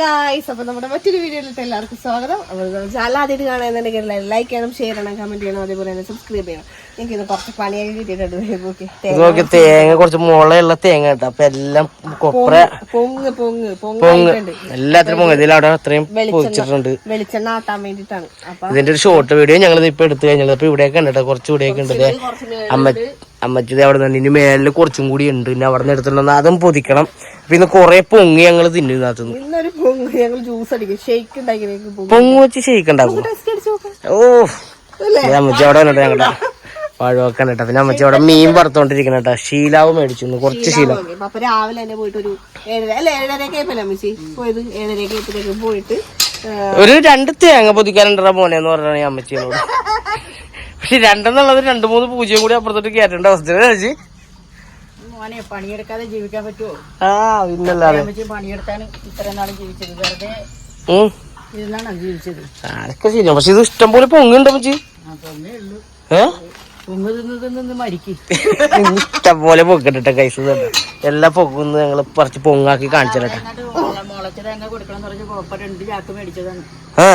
Guys അപ്പൊ നമ്മുടെ മറ്റൊരു വീഡിയോയിലിട്ട് എല്ലാവർക്കും സ്വാഗതം. അപ്പോൾ ചാനൽ ആദ്യമായിട്ട് കാണുന്നുണ്ടെങ്കിൽ ലൈക്ക് ചെയ്യണം ഷെയർ ചെയ്യണം കമന്റ് ചെയ്യണം അതേപോലെ തന്നെ സബ്സ്ക്രൈബ് ചെയ്യണം. എനിക്ക് ഇന്ന് കുറച്ച് പണിയായി കിട്ടിയിട്ടുണ്ട്. തേങ്ങ കുറച്ച് മുളയുള്ള തേങ്ങ കേട്ടോ. അപ്പൊ എല്ലാം കൊപ്ര പൊങ്ങ് പൊങ്ങ് പൊങ്ങ്. എല്ലാത്തിനും പൊങ്ങ്. ഇതിൽ അവിടെ അത്രയും പൊതിച്ചിട്ടുണ്ട് വെളിച്ചെണ്ണ ആട്ടാൻ വേണ്ടിട്ടാണ് ഇതിന്റെ ഒരു ഷോർട്ട് വീഡിയോ ഞങ്ങൾ ഇപ്പൊ എടുത്തു കഴിഞ്ഞാൽ അപ്പൊ ഇവിടെയൊക്കെ ഉണ്ട് കേട്ടോ. കുറച്ച് ഇവിടെയൊക്കെ ഉണ്ട്. അമ്മ അമ്മച്ചത് അവിടെ നിന്ന് ഇനി മേലിൽ കുറച്ചും കൂടി ഉണ്ട്. പിന്നെ അവിടെ നിന്ന് എടുത്തിട്ടുണ്ട് അതും പൊതിക്കണം. പിന്നെ കൊറേ പൊങ്ങി ഞങ്ങൾ തിന്നുന്നകത്തുനിന്ന് ഇന്നൊരു പൊങ്ങ്. ഞങ്ങൾ ജ്യൂസ് അടിക്കും. ഷേക്ക് ഉണ്ടാക്കി പൊങ്ങ്. വെച്ച് അടിച്ചു നോക്കാം. ഓ. അമ്മച്ചി അവിടെ വന്നിട്ട് ഞങ്ങളുടെ പഴമൊക്കെ കേട്ടോ പിന്നെ അമ്മച്ചി അവിടെ മീൻ വറുത്തോണ്ടിരിക്കണ കേട്ടോ. ശീലാവ് മേടിച്ചു കുറച്ച് ശീലം ഓക്കേ. അപ്പൊ രാവിലെ തന്നെ പോയിട്ട് ഒരു ഏഴര അല്ല ഏഴരയൊക്കെ ആയപ്പല്ലേ അമ്മച്ചി പോയത്? ഏഴരയൊക്കെ ആയപ്പോഴേക്കും പോയിട്ട് ഒരു രണ്ട് തേങ്ങ പൊതിക്കാനുണ്ടാ മോനെ എന്ന് പറഞ്ഞാണ് ഈ അമ്മച്ചിയോട്. പക്ഷെ രണ്ടെന്നുള്ളത് രണ്ട് മൂന്ന് പൂജ്യം കൂടി അപ്പുറത്തോട്ട് കയറ്റേണ്ട അവസ്ഥ മോനെ പണിയെടുക്കാതെ ജീവിക്കാൻ പറ്റുമോ ആ പിന്നല്ലാതെ പണിയെടുത്താണ് ഇത്രയും നാളും ജീവിച്ചത്. വെറുതെ ഉം. ഇരുന്നാണ് ജീവിച്ചത്? അതൊക്കെ ശരിയാ പക്ഷെ ഇത് ഇഷ്ടം പോലെ പൊങ്ങുണ്ട് അമ്മച്ചി. ഇഷ്ടംപോലെ ഇഷ്ടം പോലെ പൊക്കിട്ടെ കൈസ് എല്ലാ പൊക്കുന്നു ഞങ്ങൾ പറിച്ച് പൊങ്ങാക്കി കാണിച്ചു തരട്ടെ എന്നിട്ട് മുളച്ച തേങ്ങ കൊടുക്കണം എന്ന് പറഞ്ഞ് പപ്പ രണ്ട് ആ.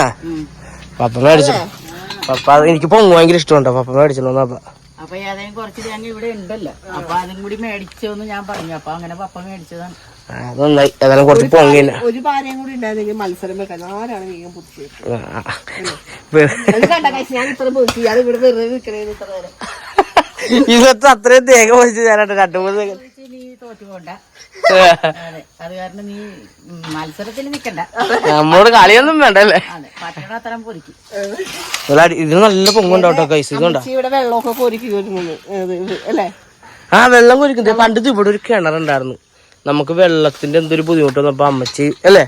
പപ്പ മേടിച്ചു. പപ്പ എനിക്ക് പൊങ്ങ് ഭയങ്കര ഇഷ്ടമുണ്ടോ. പപ്പ മേടിച്ചോ പപ്പ അപ്പൊ ഏതെങ്കിലും കുറച്ച് തേങ്ങ ഇവിടെ ഉണ്ടല്ലോ. അപ്പൊ അതും കൂടി മേടിച്ചോന്ന് ഞാൻ പറഞ്ഞു. അപ്പൊ അങ്ങനെ പപ്പ മേടിച്ചതാണ്. നന്നായി. ഏതായാലും കുറച്ച് പൊങ്ങില്ല ഒരു ഭാര്യയും കൂടി ഉണ്ടായിരുന്നെങ്കിൽ മത്സരം വെക്കാൻ. ആരാണ് ഞാൻ ഇത്ര പൊക്കി. അത് ഇവിടെ വെറുതെ നിൽക്കണേന്ന് ഇത്ര നേരം. ഇന്നത്തെ അത്രയും തേങ്ങ പൊതിച്ച് ഞാനായിട്ട് രണ്ടു മൂന്ന് അതെ കാരണം നീ മത്സരത്തിൽ നിക്കണ്ട. നമ്മളോട് കളിയൊന്നും വേണ്ടല്ലേ? പട്ടണ അത്തരം പൊരിക്കും. ഇത് നല്ല പൊങ്ങുണ്ടോട്ടോ കൈസ് ഇതുകൊണ്ടാ ഇവിടെ വെള്ളമൊക്കെ അല്ലേ? ആ വെള്ളം കുരിക്കുന്നത് പണ്ട് ഇവിടെ ഒരു കിണറുണ്ടായിരുന്നു നമുക്ക് വെള്ളത്തിന്റെ എന്തൊരു ബുദ്ധിമുട്ട് വന്നപ്പോ അമ്മച്ചി അല്ലേ?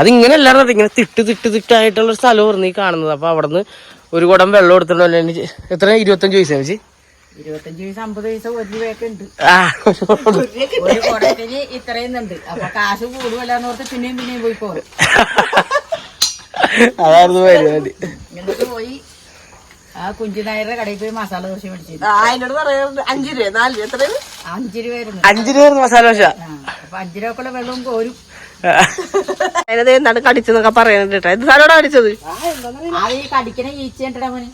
അതിങ്ങനെ എല്ലാവരും ഇങ്ങനെ തിട്ട് തിട്ട് തിട്ടായിട്ടുള്ള ഒരു സ്ഥലമായിരുന്നു ഈ കാണുന്നത്. അപ്പൊ അവിടെ നിന്ന് ഒരു കുടം വെള്ളം എടുത്തിട്ടുണ്ടല്ലോ എനിക്ക് എത്ര? ഇരുപത്തഞ്ച് പൈസ അമ്മച്ചി? ഇരുപത്തഞ്ച് അമ്പത് ഒരു രൂപയൊക്കെ ഉണ്ട്. ഒരു കുടത്തിന് ഇത്രയും ഉണ്ട്. അപ്പൊ കാശ് കൂടുമല്ലാന്ന് ഓർത്ത് പിന്നെയും പിന്നെയും പോയി പോരും അതായിരുന്നു പരിപാടി. എന്നിട്ട് പോയി. ആ കുഞ്ചിനായരുടെ കടയിൽ പോയി മസാല ദോശ മേടിച്ചു. ആ എന്നോട് പറയാറുണ്ട്. അഞ്ചു രൂപ നാല് രൂപ അഞ്ചു രൂപ അഞ്ചു രൂപ മസാല ദോശ. അപ്പൊ അഞ്ചു രൂപക്കുള്ള വെള്ളവും കോരും. അതിനത് എന്താണ് കടിച്ചെന്നൊക്കെ പറയാനുണ്ട് കേട്ടോ. ഇത് സാരോടാ കടിച്ചത്? ഈ കടിക്കണ ഈച്ച ഉണ്ടടാ മോനെ.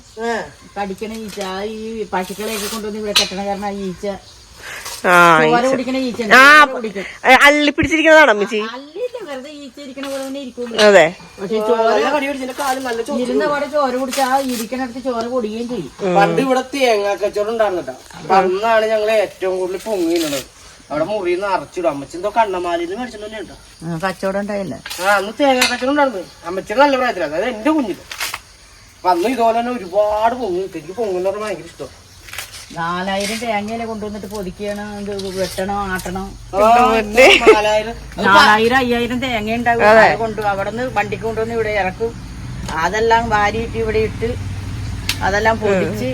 കടിക്കണ ഈച്ച. ഈ പശുക്കളെയൊക്കെ കൊണ്ടുവന്ന് ഇവിടെ കെട്ടണ കാരണം ആ ഈച്ച. ആ അള്ളി പിടിച്ചിരിക്കുന്നതാണ് അമ്മച്ചി? പോലെ അതെ. പക്ഷേ ചോര ഇരുന്ന പാടെ ചോര കുടിച്ചാ ആ ഇരിക്കണടുത്ത് ചോര പൊടിയുകയും ചെയ്യും. പണ്ട് ഇവിടെ തേങ്ങ കച്ചവടം ഉണ്ടായിരുന്നു കേട്ടോ അന്നാണ് ഞങ്ങൾ ഏറ്റവും കൂടുതൽ പൊങ്ങിയുള്ളത് അവിടെ മുറിയിൽ നിന്ന് അറച്ചിടും അമ്മച്ചെന്തോ കണ്ണമാലിന്ന് മേടിച്ചിട്ടല്ലേ കേട്ടോ ആ, കച്ചവടം ഉണ്ടായില്ല? ആ അന്ന് തേങ്ങ കച്ചവടം ഉണ്ടായിരുന്നു. അമ്മച്ചി നല്ല പ്രായത്തില. അതായത് എന്റെ കുഞ്ഞിൽ. അപ്പൊ അന്ന് ഇതുപോലെ തന്നെ ഒരുപാട് പൊങ്ങി. എനിക്ക് പൊങ്ങുന്ന പറഞ്ഞാൽ ഭയങ്കര ഇഷ്ടം. നാലായിരം തേങ്ങയിലെ കൊണ്ടുവന്നിട്ട് പൊതിക്കണം വെട്ടണം ആട്ടണം. നാലായിരം നാലായിരം. അയ്യായിരം തേങ്ങ ഉണ്ടാവും കൊണ്ടു കൊണ്ട് അവിടെ നിന്ന് വണ്ടിക്ക് കൊണ്ടുവന്ന് ഇവിടെ ഇറക്കും. അതെല്ലാം വാരിയിട്ട് ഇവിടെ ഇട്ട് അതെല്ലാം പൊതിച്ച്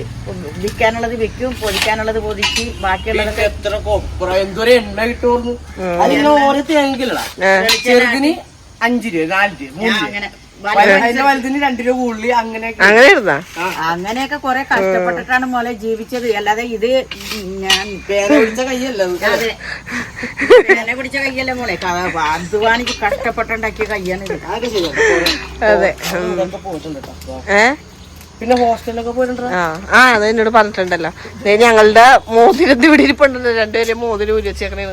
വിൽക്കാനുള്ളത് വെക്കും പൊതിക്കാനുള്ളത് പൊതിച്ച് ബാക്കിയുള്ളതൊക്കെ എത്ര കൊപ്ര എന്തോരം എണ്ണ കിട്ടുമായിരുന്നു. അതിന് ഓരോ തേങ്ങയിലടാ ചെറുതിന് അഞ്ച് രൂപ നാല് രൂപ അങ്ങനെ അതിന്റെ വലുതിന് രണ്ട് രൂപ കൂടുതൽ അങ്ങനെയൊക്കെ. കൊറേ ഇരുന്നാ അങ്ങനെയൊക്കെ കുറെ കഷ്ടപ്പെട്ടിട്ടാണ് മോലെ ജീവിച്ചത്. അല്ലാതെ ഇത് ഞാൻ പിടിച്ച കൈയല്ല അതെ? എന്നെ പിടിച്ച കയ്യല്ല മോളെ? അധ്വാനിക്ക് കഷ്ടപ്പെട്ടുണ്ടാക്കിയ കയ്യാണ് ഇത്. അതെ. പോയിട്ടുണ്ട് കേട്ടോ. പിന്നെ ഹോസ്റ്റലിലൊക്കെ പോയിട്ടുണ്ടോ. ആ അത് എന്നോട് പറഞ്ഞിട്ടുണ്ടല്ലോ. ഞങ്ങളുടെ മോതിരം ഇവിടെ ഇരിപ്പുണ്ടല്ലോ രണ്ടുപേരും മോതിരം ഊരി വെച്ചേക്കണേ.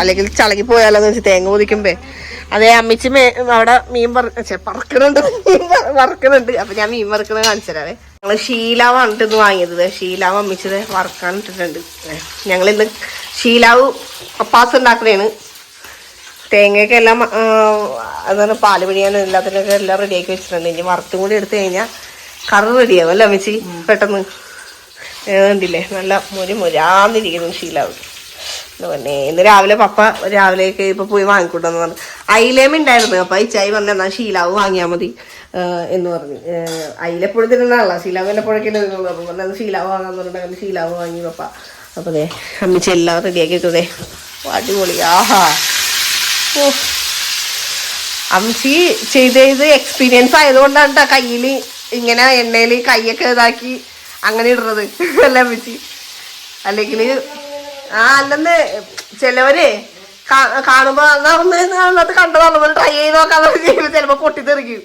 അല്ലെങ്കിൽ ചളകി പോയാലോന്ന് വെച്ച് തേങ്ങ പൊതിക്കുമ്പേ. അതേ അമ്മിച്ച് മേ അവിടെ മീൻ പറ പറക്കണുണ്ട് മീൻ വറക്കണുണ്ട് അപ്പൊ ഞാൻ മീൻ വറക്കണ കാണിച്ചു തരാവേ ഞങ്ങൾ ഷീലാവ് ഇന്ന് വാങ്ങിയത്. ഷീലാവ് അമ്മിച്ചത് വറക്കാൻ ഇട്ടിട്ടുണ്ട്. ഞങ്ങൾ ഇന്ന് ഷീലാവ് പപ്പാസ് ഉണ്ടാക്കണേണ്. തേങ്ങയൊക്കെ എല്ലാം അതാണ് പാൽ പിടിയാനും എല്ലാത്തിനൊക്കെ എല്ലാം റെഡിയാക്കി വെച്ചിട്ടുണ്ട്. ഇനി വറുത്തും കൂടി എടുത്തു കഴിഞ്ഞാൽ കറി റെഡിയാവും അല്ലേ അമ്മച്ചി? പെട്ടെന്ന്. ഏതില്ലേ നല്ല മുരി മുരാന്നിരിക്കുന്നു ശീലാവ് പിന്നെ ഇന്ന് രാവിലെ പപ്പ രാവിലെയൊക്കെ ഇപ്പൊ പോയി വാങ്ങിക്കൊണ്ടെന്ന് പറഞ്ഞു. അയിലേമ ഉണ്ടായിരുന്നു. അപ്പൊ ഈ ചായ പറഞ്ഞ എന്നാ ശീലാവ് വാങ്ങിയാൽ മതി എന്ന് പറഞ്ഞു. അയിലെപ്പോഴും തിരുന്നാളാ തിന്നണല്ല ഷീലാവ് അപ്പൊ പറഞ്ഞു ശീലാവ് വാങ്ങാന്ന് പറഞ്ഞിട്ട് ഷീലാവ് വാങ്ങി പപ്പ. അപ്പൊ അതെ അമ്മച്ചി എല്ലാം റെഡിയാക്കി വെച്ചതേ അടിപൊളി. ആഹാ. ഓ. അമ്മച്ചി ചെയ്ത് ചെയ്ത് എക്സ്പീരിയൻസ് ആയതുകൊണ്ടാണ് കേട്ടോ കയ്യിൽ ഇങ്ങനെ എണ്ണയിൽ കൈയൊക്കെ ഇതാക്കി അങ്ങനെ ഇടുന്നത് എല്ലാം അമ്മച്ചി? അല്ലെങ്കിൽ ആ അല്ലെന്ന് ചിലവര് കാണുമ്പോ അന്ന് കണ്ടതാണ് ട്രൈ ചെയ്ത് നോക്കാൻ ചെയ്യുമ്പോ ചിലപ്പോ പൊട്ടിത്തെറിക്കും.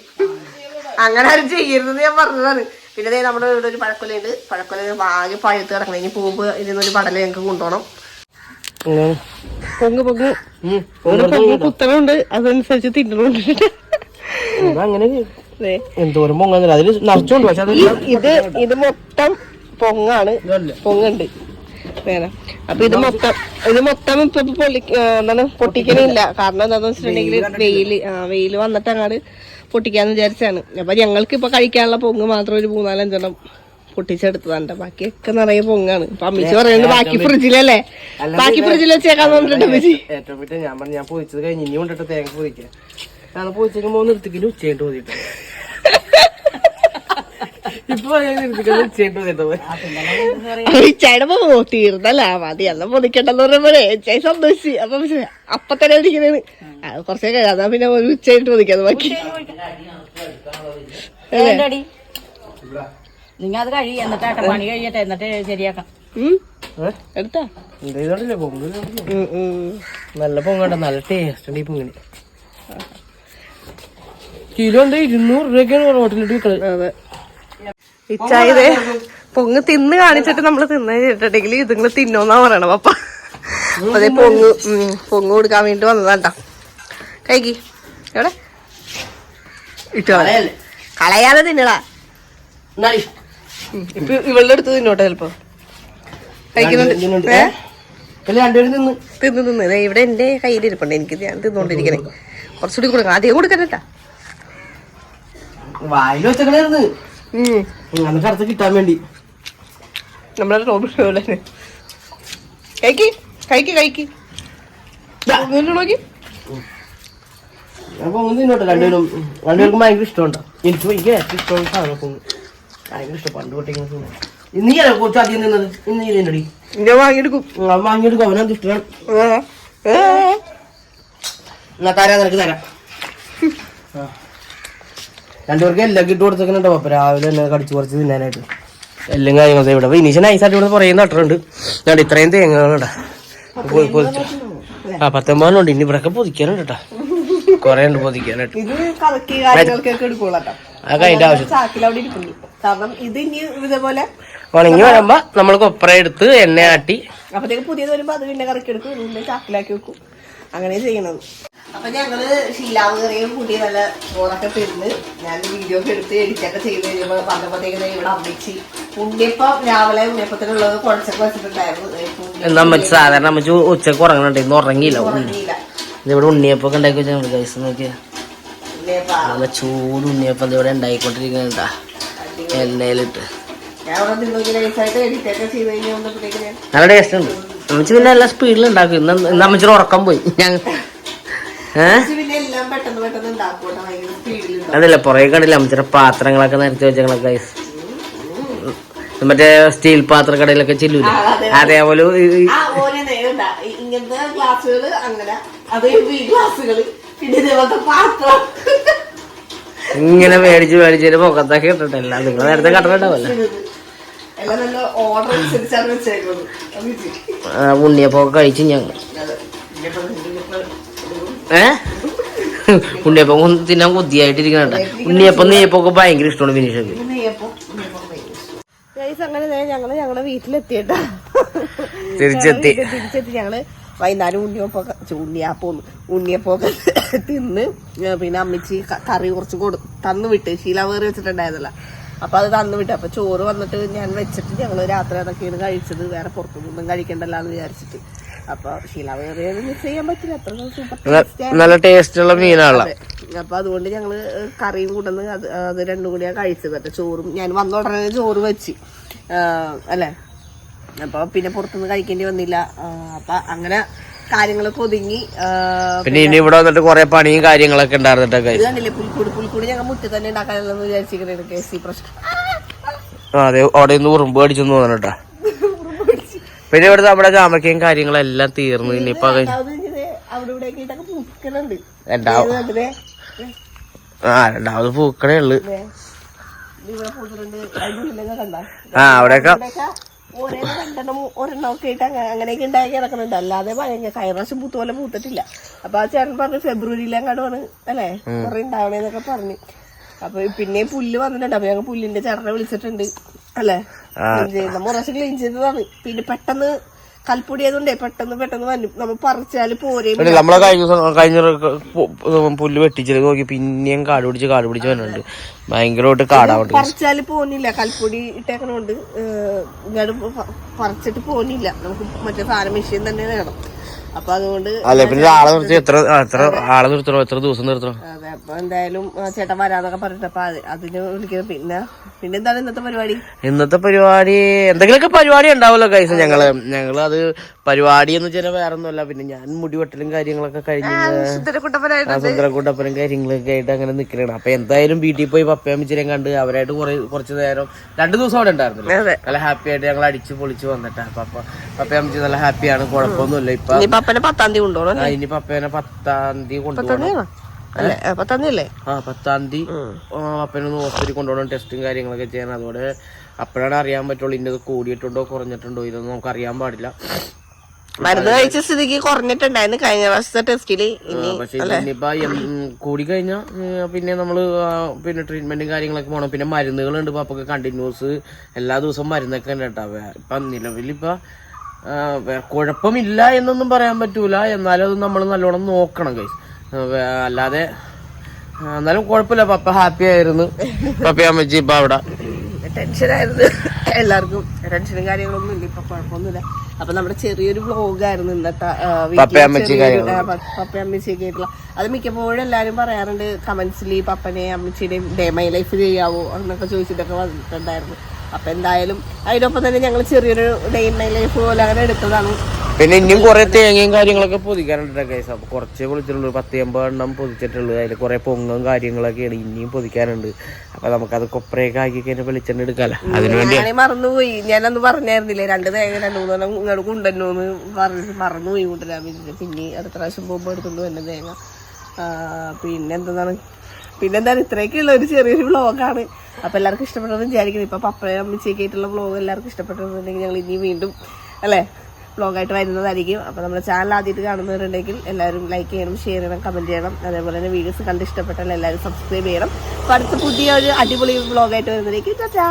അങ്ങനെ ആരും ചെയ്യരുതെന്ന് ഞാൻ പറഞ്ഞതാണ്. പിന്നെ ദേ നമ്മുടെ ഇവിടെ ഒരു പഴക്കൊലയുണ്ട്. പഴക്കൊല ആകെ പഴുത്ത് കിടക്കണം. ഇനി പോകുമ്പോ ഇതിനൊരു പടല ഞങ്ങൾക്ക് കൊണ്ടുപോകണം. പൊങ്ങ് പൊങ്ങ്. പൊങ്ങ് കുത്തനുണ്ട് അതനുസരിച്ച് തിന്നണുണ്ട്. അങ്ങനെ എന്തോരം പൊങ്ങുന്നില്ല അതിൽ നിറച്ചുണ്ട് പക്ഷെ ഇത് ഇത് മൊത്തം പൊങ്ങാണ്. പൊങ്ങുണ്ട് വേണം അപ്പൊ ഇത് മൊത്തം ഇത് മൊത്തം ഇപ്പൊ പൊളി പൊള്ളി എന്താണ്? പൊട്ടിക്കണില്ല. കാരണം എന്താന്ന് വെച്ചിട്ടുണ്ടെങ്കിൽ വെയിൽ ആ വെയിൽ വന്നിട്ട് അങ്ങാട് പൊട്ടിക്കാന്ന് വിചാരിച്ചാണ്. അപ്പൊ ഞങ്ങൾക്ക് ഇപ്പൊ കഴിക്കാനുള്ള പൊങ്ങ് മാത്രം ഒരു മൂന്നാലഞ്ചെണ്ണം പൊട്ടിച്ചെടുത്തതാണ്ട് ബാക്കിയൊക്കെ നിറയെ പൊങ്ങാണ്. അപ്പൊ അമ്മച്ചി പറയുന്നത് ബാക്കി ഫ്രിഡ്ജിലല്ലേ ബാക്കി ഫ്രിഡ്ജിൽ വെച്ചേക്കാന്ന് പറഞ്ഞിട്ടുണ്ട് അമ്മച്ചി. ഏറ്റവും ഞാൻ പറഞ്ഞു ഞാൻ പൊതിച്ചത് കഴിഞ്ഞ് ഇനി കൊണ്ടിട്ട് തേങ്ങ ഞാൻ പോയിച്ചേക്കുമ്പോ നിർത്തിക്കില്ല ഉച്ചയിട്ട് പോയിട്ട് ഇപ്പൊ ഇച്ചായുടെ പോ തീർന്നല്ല മതി. എല്ലാം പൊതിക്കണ്ടെന്ന് പറയുമ്പോഴേ ഇച്ചായി സന്തോഷിച്ച്. അപ്പൊ അപ്പൊ തന്നെ കുറച്ചേ കഴിയാം അതാ പിന്നെ ഒരു ഉച്ചയായിട്ട് പൊതിക്കാന്ന് ബാക്കി. നിങ്ങൾ അത് കഴിയ എന്നിട്ട് പണി കഴിയട്ടെ എന്നിട്ട് ശരിയാക്കാം. എടുത്താ. നല്ല പൊങ്ങണ്ട നല്ല ടേസ്റ്റ് ഉണ്ട് ഈ പൊങ്ങിന്. കിലോ ഉണ്ട് ഇരുന്നൂറ് രൂപയ്ക്കാണ് ഹോട്ടലിട്ട് വിൽക്കണത് അതെ ഇച്ചായതേ പൊങ്ങ് തിന്ന് കാണിച്ചിട്ട് നമ്മൾ തിന്നിട്ടുണ്ടെങ്കിൽ കഴിഞ്ഞിട്ടുണ്ടെങ്കിൽ ഇതുങ്ങൾ തിന്നോന്നാ പറയണം അപ്പൊ. അതെ പൊങ്ങ് പൊങ്ങ് കൊടുക്കാൻ വേണ്ടി വന്നതാണ്ടാ കൈകി എവിടെ? ഇട്ടോ കളയാതെ തിന്നടാ. ഇപ്പൊ ഇവളുടെ അടുത്ത് തിന്നോട്ടെ ചെലപ്പോ. കഴിക്കുന്നുണ്ട്. തിന്ന്. തിന്ന് ദേ ഇവിടെ എന്റെ കയ്യിലിരിപ്പുണ്ട്. എനിക്ക് ഞാൻ തിന്നോണ്ടിരിക്കണേ. കുറച്ചുകൂടി കൊടുക്കണം. അധികം കൊടുക്കണ്ടാ വായിൽ വെച്ചേക്കണായിരുന്നു. ഉം. എന്നിട്ട് അടുത്ത് കിട്ടാൻ വേണ്ടി. നമ്മളെ റോബിൻ പോലെ കഴിക്ക് കഴിക്ക് കഴിക്ക്. ഇങ്ങോട്ട് നോക്കി? ഞാൻ പൊങ്ങ് തിന്നോട്ടെ രണ്ടുപേരും രണ്ടുപേർക്കും ഭയങ്കര ഇഷ്ടമുണ്ടോ. എനിക്ക് ഭയങ്കര ഏറ്റവും ഇഷ്ടമുള്ള സാധനം പൊങ്ങ്. ഭയങ്കര ഇഷ്ടം പണ്ട് തൊട്ടേ ഇങ്ങനെ തിന്നു. ഇന്ന് നീ കുറച്ച് അധികം നിന്നത്? ഇന്ന് നീ തിന്നടി ഞാൻ വാങ്ങിയെടുക്കും. ഞാൻ വാങ്ങിയെടുക്കും അവനത് ഇഷ്ടമാണ്. എന്നാ തരാം നിനക്ക് തരാം. രണ്ടുപേർക്ക് എല്ലാം ഇട്ട് കൊടുത്തേക്കുന്നുണ്ടോ അപ്പൊ രാവിലെ തന്നെ കടിച്ചു കുറച്ച് തിന്നാനായിട്ട്. എല്ലാം കാര്യങ്ങളും ഇവിടെ. വിനീഷ് നൈസായിട്ട് ഇവിടെ കുറേ നട്ടിട്ടുണ്ട്. ഞാൻ ഇത്രയും തേങ്ങകളുണ്ടാ ആ പത്തൊമ്പതിനുണ്ട് ഇനി ഇവിടെയൊക്കെ പൊതിക്കാനുണ്ട് കേട്ടാ. കൊറേ ഉണ്ട് പൊതിക്കാനായിട്ട്. അതൊക്കെ ആവശ്യം. കാരണം ഇത് ഇനി ഇതേപോലെ ഉണങ്ങി വരുമ്പോ നമ്മൾ കൊപ്ര എടുത്ത് എണ്ണ ആട്ടി. അപ്പത്തേക്ക് പുതിയത് വരുമ്പോ അത് പിന്നെ കറക്കി എടുക്കും. ചാക്കിലാക്കി വെക്കും. അങ്ങനെ ചെയ്യണത്. അപ്പൊ ഞങ്ങൾ ഷീലാവ് കറിയും കൂട്ടി നല്ല ചോറൊക്കെ തിന്ന് ഞാൻ വീഡിയോ ഒക്കെ എടുത്ത് എഡിറ്റൊക്കെ ചെയ്ത് കഴിയുമ്പോ പറഞ്ഞപ്പോഴത്തേക്ക് ഇവിടെ അമ്മച്ചി ഉണ്ണിയപ്പം രാവിലെ ഉണ്ണിയപ്പത്തിനുള്ളത് കുഴച്ചൊക്കെ വെച്ചിട്ടുണ്ടായിരുന്നു. എന്നാ സാധാരണ അമ്മച്ചി ഉച്ചയ്ക്ക് ഉറങ്ങണുണ്ട്. ഇന്ന് ഉറങ്ങിയില്ല. ഇവിടെ. ഇതിവിടെ ഉണ്ണിയപ്പൊക്കെ ഉണ്ടാക്കി വെച്ചാൽ കൈസ് നോക്കിയാ. ഉണ്ണിയപ്പം. നല്ല ചൂട് ഉണ്ണിയപ്പം ഇവിടെ ഉണ്ടായിക്കൊണ്ടിരിക്കുന്നുണ്ടാ എണ്ണയിലിട്ട്. നല്ല ടേസ്റ്റ് ഉണ്ട്. അമ്മച്ചി പിന്നെ എല്ലാ സ്പീഡിൽ ഉണ്ടാക്കും. ഇന്ന് ഇന്ന് അമ്മച്ചിയുടെ ഉറക്കം പോയി. ഞങ്ങൾ അതല്ല പുറകെ കണ്ടില്ല അമ്മച്ചിയുടെ പാത്രങ്ങളൊക്കെ നിരത്തി വെച്ചങ്ങളൊക്കെ മറ്റേ സ്റ്റീൽ പാത്ര കടയിലൊക്കെ ചെല്ലൂല അതേപോലെ ഇങ്ങനത്തെ അങ്ങനെ അതേ പിന്നെ ഇതേപോലത്തെ പാത്രം. ഇങ്ങനെ മേടിച്ച് മേടിച്ച് മുഖത്തൊക്കെ ഇട്ടിട്ടല്ല. നിങ്ങൾ നേരത്തെ കണ്ടിട്ടുണ്ടാവല്ലേ. ഉണ്ണിയപ്പൊക്കെ കഴിച്ചു ഞങ്ങൾ. ഏ? ഉണ്ണിയപ്പം തിന്നാൻ കൊതിയായിട്ടിരിക്കണ ഉണ്ണിയപ്പം നെയ്യപ്പൊക്കെ ഭയങ്കര ഇഷ്ടമാണ് വിനീഷക്ക്. Guys, അങ്ങനെ ഞങ്ങൾ ഞങ്ങളുടെ വീട്ടിലെത്തിയിട്ടാ തിരിച്ചെത്തി. ഞങ്ങൾ തിരിച്ചെത്തി. ഞങ്ങൾ വൈകുന്നേരം ഉണ്ണിയപ്പൊക്കെ ഉണ്ണിയപ്പം ഉണ്ണിയാപ്പം ഉണ്ണിയപ്പൊക്കെ തിന്ന്. പിന്നെ അമ്മച്ചി കറി കുറച്ച് കൊടു തന്നു വിട്ട്. ശീലാവേറി വെച്ചിട്ടുണ്ടായിരുന്നല്ലോ. അപ്പൊ അത് തന്നു വിട്ടു. അപ്പൊ ചോറ് വന്നിട്ട് ഞാൻ വെച്ചിട്ട് ഞങ്ങൾ രാത്രി അതൊക്കെയാണ് കഴിച്ചത് വേറെ പുറത്തുനിന്നും കഴിക്കണ്ടല്ലോ എന്ന് വിചാരിച്ചിട്ട്. അപ്പൊ ശീലാവേറിയ മിസ് ചെയ്യാൻ പറ്റില്ല. അത്ര സൂപ്പർ നല്ല ടേസ്റ്റ് ഉള്ള മീനാണല്ലോ. അപ്പൊ അതുകൊണ്ട് ഞങ്ങൾ കറിയും കൂടന്ന് അത് അത് രണ്ടും കൂടിയാണ് കഴിച്ചത്. കേട്ടോ ചോറും ഞാൻ വന്ന ഉടനെ ചോറ് വെച്ച്. അല്ലേ? അപ്പൊ പിന്നെ പുറത്തുനിന്ന് കഴിക്കേണ്ടി വന്നില്ല. അപ്പൊ അങ്ങനെ കാര്യങ്ങളൊക്കെ ഒതുങ്ങി പിന്നെ ഇനി ഇവിടെ വന്നിട്ട് കൊറേ പണിയും കാര്യങ്ങളൊക്കെ ഉണ്ടായിരുന്നിട്ടൊക്കെ ഇത് കണ്ടില്ലേ? പുൽക്കൂട് പുൽക്കൂട് ഞങ്ങൾ മുറ്റത്ത് തന്നെ ഉണ്ടാക്കാനല്ലെന്ന് വിചാരിച്ചിരിക്കുന്നത് കെ സി പ്രശ്നം. അതെ അവിടെ നിന്ന് ഉറുമ്പ് അടിച്ചെന്ന് തോന്നണട്ടാ പിന്നെ ഇവിടെ നമ്മുടെ ചാമക്കയും കാര്യങ്ങളെല്ലാം തീർന്നു. ഇനിയിപ്പൊ രണ്ടാമത്? ആ പൂക്കണേ ഉള്ളു. ആ അവിടെയൊക്കെ ഒരേ രണ്ടെണ്ണം ഒരെണ്ണം ഒക്കെ ആയിട്ട് അങ്ങനെ അങ്ങനെയൊക്കെ ഉണ്ടാക്കി കിടക്കുന്നുണ്ട് അല്ലാതെ ഭയങ്കര കഴിഞ്ഞ പ്രാവശ്യം പൂത്ത പോലെ പൂത്തിട്ടില്ല. അപ്പൊ ആ ചേട്ടൻ പറഞ്ഞു ഫെബ്രുവരിയിലെങ്ങാടുമാണ് അല്ലേ? കുറെ ഉണ്ടാവണേന്നൊക്കെ പറഞ്ഞു. അപ്പൊ പിന്നെ പുല്ല് വന്നിട്ടുണ്ട്. അപ്പൊ ഞങ്ങൾ പുല്ലിന്റെ ചേട്ടനെ വിളിച്ചിട്ടുണ്ട്. അല്ലേ? നമ്മൾ പ്രാവശ്യം ക്ലീൻ ചെയ്തതാണ്. പിന്നെ പെട്ടെന്ന് കൽപ്പൊടി ആയതുകൊണ്ടേ പെട്ടെന്ന് പെട്ടെന്ന് വന്നു. നമ്മൾ പറിച്ചാൽ പിന്നെ നമ്മളെ കഴിഞ്ഞ ദിവസം കഴിഞ്ഞ പുല്ല് വെട്ടിച്ചത് നോക്കി. പിന്നെയും കാട് പിടിച്ച് കാട് പിടിച്ച് വരുന്നുണ്ട് ഭയങ്കരമായിട്ട് കാടാവട്ടെ പറിച്ചാൽ പോന്നില്ല. കൽപ്പൊടി ഇട്ടേക്കണോണ്ട് ഇങ്ങോട്ട് പറിച്ചിട്ട് പോന്നില്ല. നമുക്ക് മറ്റേ സാധനം മെഷീൻ തന്നെ വേണം. അപ്പൊ അതുകൊണ്ട് അല്ലെ പിന്നെ ആളെ നിർത്തി എത്ര എത്ര ആളെ നിർത്തണോ? എത്ര ദിവസം നിർത്തണോ? അതെ അപ്പൊ എന്തായാലും ചേട്ടൻ വരാന്നൊക്കെ പറഞ്ഞിട്ട് അപ്പൊ അത് അതിന് വിളിക്കുന്നത് പിന്നെ പിന്നെ എന്താണ് ഇന്നത്തെ പരിപാടി? ഇന്നത്തെ പരിപാടി എന്തെങ്കിലുമൊക്കെ പരിപാടി ഉണ്ടാവുമല്ലോ കൈസ് ഞങ്ങൾ ഞങ്ങൾ അത് പരിപാടി എന്ന് വെച്ചാൽ വേറെ ഒന്നുമല്ല പിന്നെ ഞാൻ മുടിവെട്ടലും കാര്യങ്ങളൊക്കെ കഴിഞ്ഞ് സുന്ദരക്കൂട്ടപ്പനും കാര്യങ്ങളൊക്കെ ആയിട്ട് അങ്ങനെ നിൽക്കലാണ് അപ്പൊ എന്തായാലും വീട്ടിൽ പോയി പപ്പയും പപ്പയമ്മച്ചിനെയും കണ്ട് അവരായിട്ട് കുറെ കുറച്ച് നേരം രണ്ടു ദിവസം അവിടെ ഉണ്ടായിരുന്നല്ലോ. അതെ. നല്ല ഹാപ്പി ആയിട്ട് ഞങ്ങൾ അടിച്ച് പൊളിച്ച് അപ്പൊ പപ്പയും അമ്മച്ചി നല്ല ഹാപ്പിയാണ് കുഴപ്പമൊന്നുമില്ല. ഇപ്പൊ പപ്പനെ പത്താം തീയതി കൊണ്ടുപോകണം ഇനി പപ്പേനെ പത്താം തീയതി കൊണ്ടുപോകണം. പത്താം തീയതി അല്ലേ? ആ പത്താം തീയതി. അപ്പനൊന്ന് ഹോസ്പിറ്റലിൽ കൊണ്ടുപോകണം. ടെസ്റ്റും കാര്യങ്ങളൊക്കെ ചെയ്യാൻ. അതോടെ അപ്പോഴാണ് അറിയാൻ പറ്റുള്ളൂ ഇന്നത് കൂടിയിട്ടുണ്ടോ കുറഞ്ഞിട്ടുണ്ടോ ഇതൊന്നും നമുക്ക് അറിയാൻ പാടില്ല. മരുന്ന് കഴിച്ച സ്ഥിതിക്ക് കുറഞ്ഞിട്ടുണ്ടായിരുന്നു കഴിഞ്ഞ വർഷത്തെ ടെസ്റ്റിൽ കൂടി കഴിഞ്ഞാൽ പിന്നെ നമ്മൾ പിന്നെ ട്രീറ്റ്മെന്റും കാര്യങ്ങളൊക്കെ പോകണം പിന്നെ മരുന്നുകളുണ്ട് അപ്പൊ കണ്ടിന്യൂസ് എല്ലാ ദിവസവും മരുന്നൊക്കെ ഉണ്ട് കേട്ടോ. ഇപ്പൊ നിലവിലിപ്പ കുഴപ്പമില്ല എന്നൊന്നും പറയാൻ പറ്റൂല. എന്നാലും അത് നമ്മൾ നല്ലോണം നോക്കണം കൈസ് അല്ലാതെ എന്നാലും കുഴപ്പമില്ല. പപ്പ ഹാപ്പി ആയിരുന്നു. പപ്പ അമ്മച്ചി ഇപ്പൊ അവിടെ. ടെൻഷനായിരുന്നു എല്ലാവർക്കും ടെൻഷനും കാര്യങ്ങളൊന്നും ഇല്ല ഇപ്പൊ കുഴപ്പമൊന്നുമില്ല. അപ്പൊ നമ്മുടെ ചെറിയൊരു വ്ലോഗായിരുന്നു ഇന്നത്തെ ആ, പപ്പയും അമ്മച്ചിയും ചെറിയൊരു- പപ്പയും അമ്മച്ചിയൊക്കെ ആയിട്ടുള്ള. അത് മിക്കപ്പോഴും എല്ലാരും പറയാറുണ്ട് കമന്റ്സിൽ പപ്പനെ അമ്മച്ചിയുടെയും ഡേ മൈ ലൈഫ് ചെയ്യാവോ? എന്നൊക്കെ ചോദിച്ചിട്ടൊക്കെ വന്നിട്ടുണ്ടായിരുന്നു. അപ്പൊ എന്തായാലും അതിനൊപ്പം തന്നെ ഞങ്ങൾ ചെറിയൊരു ഡേ മൈ ലൈഫ് പോലെ അങ്ങനെ എടുത്തതാണ്. പിന്നെ ഇനിയും കുറെ തേങ്ങയും കാര്യങ്ങളൊക്കെ പൊതിക്കാനുണ്ട് കൈസ് അപ്പൊ കുറച്ചേ പൊളിച്ചിട്ടുള്ളൂ പത്ത് എൺപത് എണ്ണം പൊതിച്ചിട്ടുള്ളൂ. അതിൽ കുറെ പൊങ്ങും കാര്യങ്ങളൊക്കെയാണ് ഇനിയും പൊതിക്കാനുണ്ട്. അപ്പൊ നമുക്കത് കൊപ്രയൊക്കെ ആക്കി കഴിഞ്ഞാൽ വെളിച്ചെണ്ണ എടുക്കാലോ. അതിനുവേണ്ടി മറന്നുപോയി. ഞാനന്ന് പറഞ്ഞായിരുന്നില്ലേ രണ്ട് തേങ്ങ രണ്ട് മൂന്നെണ്ണം ഇങ്ങോട്ട് കൊണ്ടുവന്നു പറഞ്ഞ് മറന്നുപോയി കൊണ്ടുവരാൻ വേണ്ടിട്ട്. പിന്നെ അടുത്ത പ്രാവശ്യം പോകുമ്പോൾ എടുത്തുകൊണ്ട് എന്റെ തേങ്ങ. പിന്നെന്താണ് പിന്നെന്താണ്? ഇത്രയൊക്കെയുള്ള ഒരു ചെറിയൊരു വ്ളോഗാണ് അപ്പൊ എല്ലാവർക്കും ഇഷ്ടപ്പെട്ടതെന്ന് വിചാരിക്കുന്നു. ഇപ്പൊ പപ്പയും അമ്മച്ചിയൊക്കെ ആയിട്ടുള്ള വ്ളോഗ് എല്ലാവർക്കും ഇഷ്ടപ്പെട്ടിട്ടുണ്ടെങ്കിൽ ഞങ്ങൾ ഇനി വീണ്ടും അല്ലേ? വ്ളോഗായിട്ട് വരുന്നതായിരിക്കും. അപ്പോൾ നമ്മുടെ ചാനൽ ആദ്യമായിട്ട് കാണുന്നവരുണ്ടെങ്കിൽ എല്ലാവരും ലൈക്ക് ചെയ്യണം ഷെയർ ചെയ്യണം കമന്റ് ചെയ്യണം. അതേപോലെ തന്നെ വീഡിയോസ് കണ്ടിഷ്ടപ്പെട്ടാൽ എല്ലാവരും സബ്സ്ക്രൈബ് ചെയ്യണം. അപ്പോൾ അടുത്ത പുതിയ ഒരു അടിപൊളി വ്ളോഗായിട്ട് വരുന്നതായിരിക്കും ടാറ്റാ